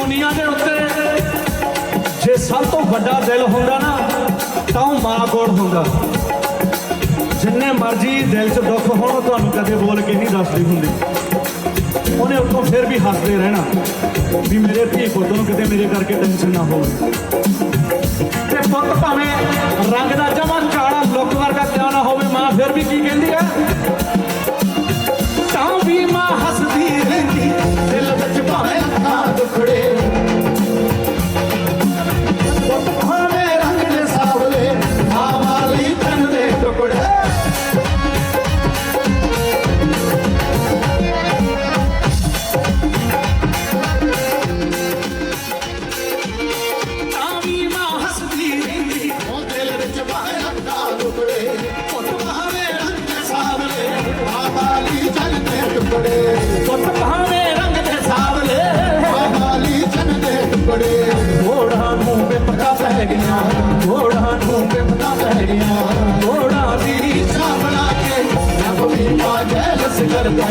ਦੁਨੀਆ ਦੇ ਉੱਤੇ। ਜੇ ਸਭ ਤੋਂ ਵੱਡਾ ਦਿਲ ਹੁੰਦਾ ਨਾ, ਤਾਂ ਉਹ ਮਾਂ ਕੋਲ ਹੁੰਦਾ। ਜਿੰਨੇ ਮਰਜ਼ੀ ਦਿਲ 'ਚ ਦੁੱਖ ਹੋਣ ਤੁਹਾਨੂੰ ਕਦੇ ਬੋਲ ਕੇ ਨਹੀਂ ਦੱਸਦੀ ਹੁੰਦੀ। ਉਹਨੇ ਉੱਤੋਂ ਫਿਰ ਵੀ ਹੱਸਦੇ ਰਹਿਣਾ। ਵੀ ਮੇਰੇ ਧੀ ਪੁੱਤ ਨੂੰ ਕਿਤੇ ਮੇਰੇ ਕਰਕੇ ਟੈਨਸ਼ਨ ਨਾ ਹੋਵੇ। ਤੇ ਪੁੱਤ ਭਾਵੇਂ ਰੰਗ ਦਾ ਜਮਾ ਕਾਲਾ, ਲੁੱਕ ਵਰਗਾ ਕਿਉਂ ਨਾ ਹੋਵੇ, ਮਾਂ ਫਿਰ ਵੀ ਕੀ ਕਹਿੰਦੀ? ਵਿਪਤਾ ਗਿਆ ਘੋੜਾ ਨੂੰ ਵਿਪਤਾ ਪੈ ਗਿਆ ਘੋੜਾ ਦੀ ਇੱਛਾ ਬਣਾ ਕੇ ਰੱਬ ਵੀ ਮਾਂ ਜੈਲਸ ਕਰਦਾ